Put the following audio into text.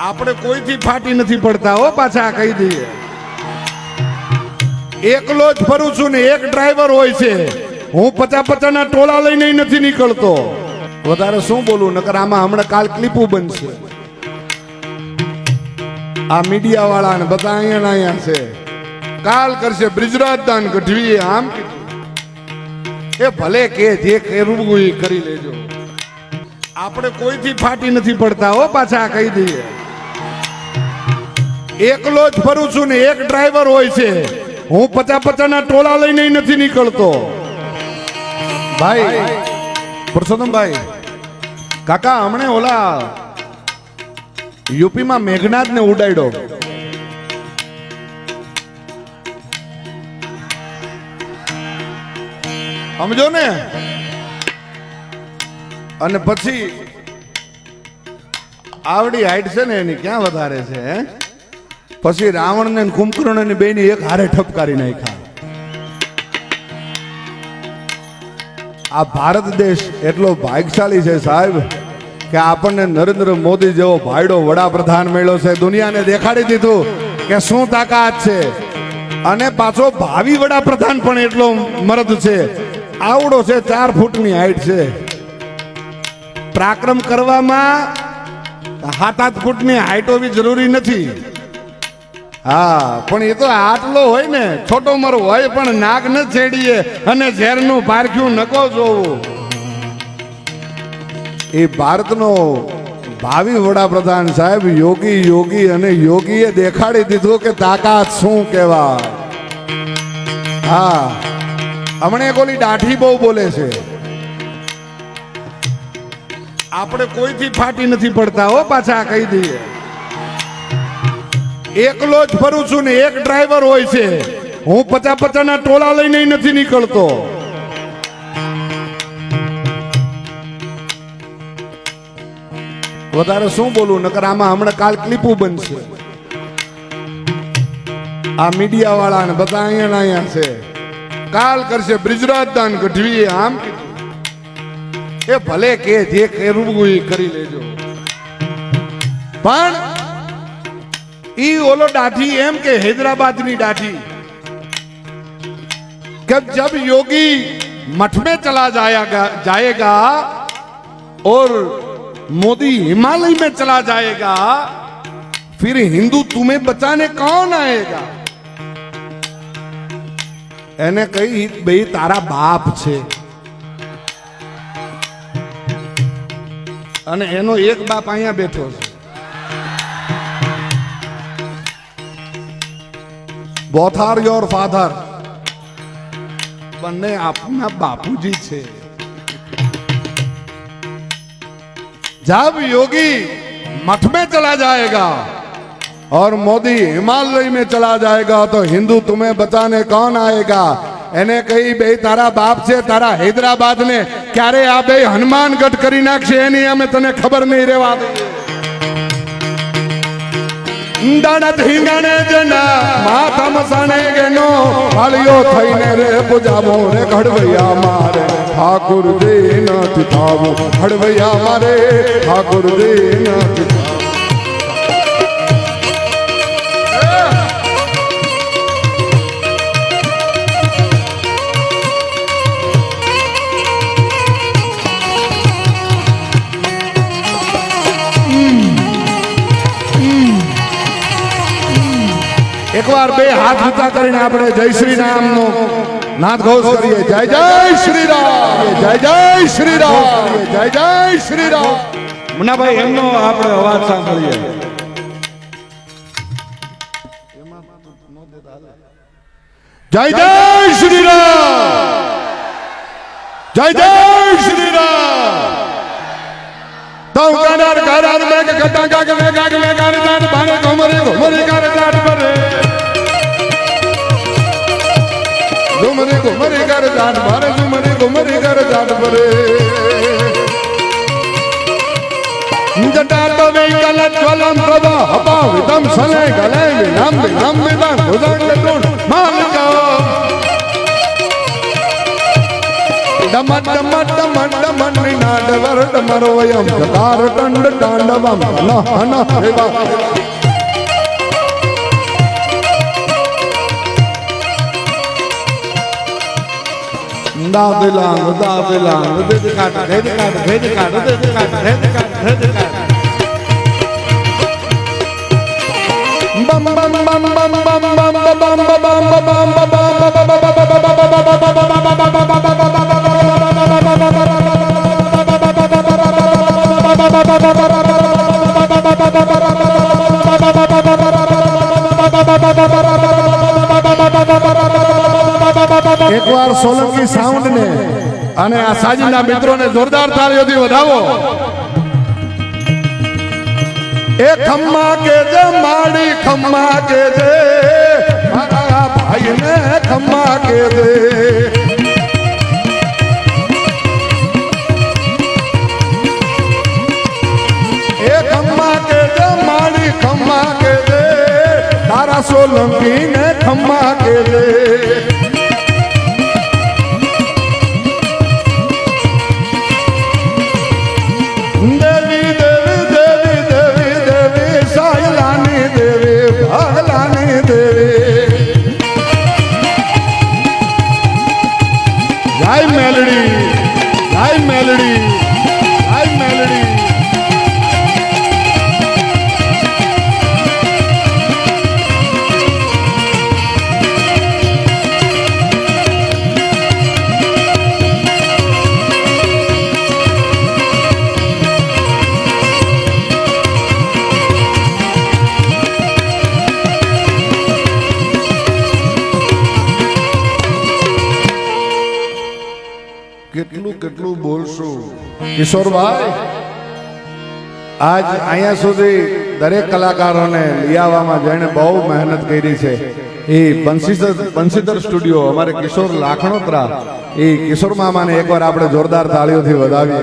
આપણે કોઈથી ફાટી નથી પડતા, હો, પાછા કહી દઈએ. એકલો જ ફરું છું ને, એક ડ્રાઈવર હોય છે. હું પચા પચાના ટોળા લઈને નથી નીકળતો. વધારે શું બોલું, નકર આમાં હમણાં કાલ ક્લિપું બનશે. આ મીડિયા વાળા ને બધા અહીંયા અહીંયા છે. કાલ કરશે બ્રિજરાજ દાન ગઢવીએ, આમ? એ ભલે કે, જે કરવું એ કરી લેજો. આપણે કોઈથી ફાટી નથી પડતા, હો, પાછા કહી દઈએ. એકલો જ ફરું છું ને એક ડ્રાઈવર હોય છે. હું પચાસ પચાના ટોળા લઈને નથી નીકળતો. ભાઈ, પુરુષોત્તમભાઈ, કાકા, હમણે ઓલા યુપીમાં મેઘનાથ ને ઉડાડ્યો. સમજો ને? અને પછી આવડી હાઈટ છે ને એની ક્યાં વધારે છે, હે? પછી રાવણ ને કુંભકર્ણ ને બે એક હારે ઠપકારી નાખ્યા. આ ભારત દેશ એટલો ભાગશાળી છે સાહેબ કે આપણને નરેન્દ્ર મોદી જેવો ભાઈડો વડાપ્રધાન મળ્યો છે. દુનિયાને દેખાડી દીધું કે શું તાકાત છે. અને પાછો ભાવિ વડાપ્રધાન પણ એટલો મરદ છે. આવડો છે, ચાર ફૂટની હાઈટ છે. પ્રાક્રમ કરવામાં સાત આઠ ફૂટની હાઈટ હોવી જરૂરી નથી. હા, પણ એ તો આટલો હોય ને, છોટો મરો હોય, પણ નાગ ન છેડીએ અને ઝેરનું પારખ્યું નકો જોવું. એ ભારતનો ભાવિ વડાપ્રધાન સાહેબ યોગી યોગી અને યોગીએ દેખાડી દીધું કે તાકાત શું કહેવાય. હા, હમણે એક ઓલી દાઢી બહુ બોલે છે. આપણે કોઈથી ફાટી નથી પડતા હો પાછા કહી દઈએ. એકલો જ ફરું છું ને એક ડ્રાઈવર હોય છે. હું પચા પચાના ટોળા લઈને નથી નીકળતો. વધારે શું બોલું? નકર આમાં હમણાં કાલ ક્લિપુ બનશે. આ મીડિયા વાળા ને બધા અહીંયા અહીંયા છે. કાલ કરશે બ્રિજરાજ દાન ગઢવીએ આમ. એ ભલે કે જે કરવું એ કરી લેજો. પણ ઈ ઓલો દાઢી એમ કે હૈદરાબાદની દાઢી. કે જબ યોગી मठ में चला जाएगा जाएगा और मोदी हिमालय में चला जाएगा फिर हिंदू तुम्हें बचाने कौन એને કહી, ભાઈ, તારા બાપ છે. અને એનો એક બાપ અહીંયા બેઠો છે. બોથ આર યોર ફાધર બંને આપના બાપુજી છે जब योगी मठ में चला जाएगा और मोदी हिमालय में चला जाएगा तो हिंदू तुम्हें बचाने कौन आएगा એને કહી બે તારા બાપ છે તારા હૈદરાબાદ ને ક્યારે આ બે હનુમાનગઢ કરી નાખશે એની અમે તને ખબર નહીં રહેવા દઈએ દાડા ધીંગાણે જના માથા ગેનો હાલિયો થઈને રે પૂજાવો રે ઘડવૈયા મારે. ઠાકુર દે નથી થાવું, ઘડવૈયા મારે. ઠાકુર દે નથી એકવાર બે હાથ ઊંચા કરીને આપણે જય શ્રી રામનો નાદ ઘોષ કરીએ. જય જય શ્રી રામ જય જય શ્રી રામ જય જય શ્રી રામ મુન્નાભાઈ એમનો આપણે અવાજ સાંભળીએ. જય જય શ્રી રામ જય જય શ્રી રામ તો કનાર કરાર મેઘ કટા મેઘ આગ મેઘ આર દાન ઘુમરી ઘર જાન ભરે ઝુમરી ઘુમરી ઘર જાન ભરે. જટા તો વેકલ જ્વલમ પ્રભા, હપા વિદમ સલે ગલે વિનામ વિનામ વિદાન ભુજાંગ ટૂણ માલિકા ડમટ ડમટ ડમટ ડમટ નાડવર ડમરવયમ જટાર, ટંડ, તાંડવમ નહ નહ એવા હન રેવા દાબેલાંગ દાબેલાંગ દેદ કાટ દેદ કાટ દેદ કાટ દેદ કાટ દેદ કાટ દેદ કાટ બમ બમ બમ બમ બમ બમ બમ બમ બમ એકવાર સોલંકી સાઉન્ડ ને અને આ સાજીના મિત્રોને જોરદાર તાળીઓથી વધાવો. એ ખમ્મા કે જે, માડી ખમ્મા કે જે, મારા ભાઈને ખમ્મા કે જે. સોલંકી ને ખમ્મા કે જે. કેટલું બોલશું. કિશોરભાઈ, આજ અહીંયા સુધી દરેક કલાકારોને લિયાવામાં જેણે બહુ મહેનત કરી છે. એ બંસીધર બંસીધર સ્ટુડિયો, અમારે કિશોર લાખણોત્રા, એ કિશોર મામાને એકવાર આપણે જોરદાર તાળીઓથી વધાવીએ.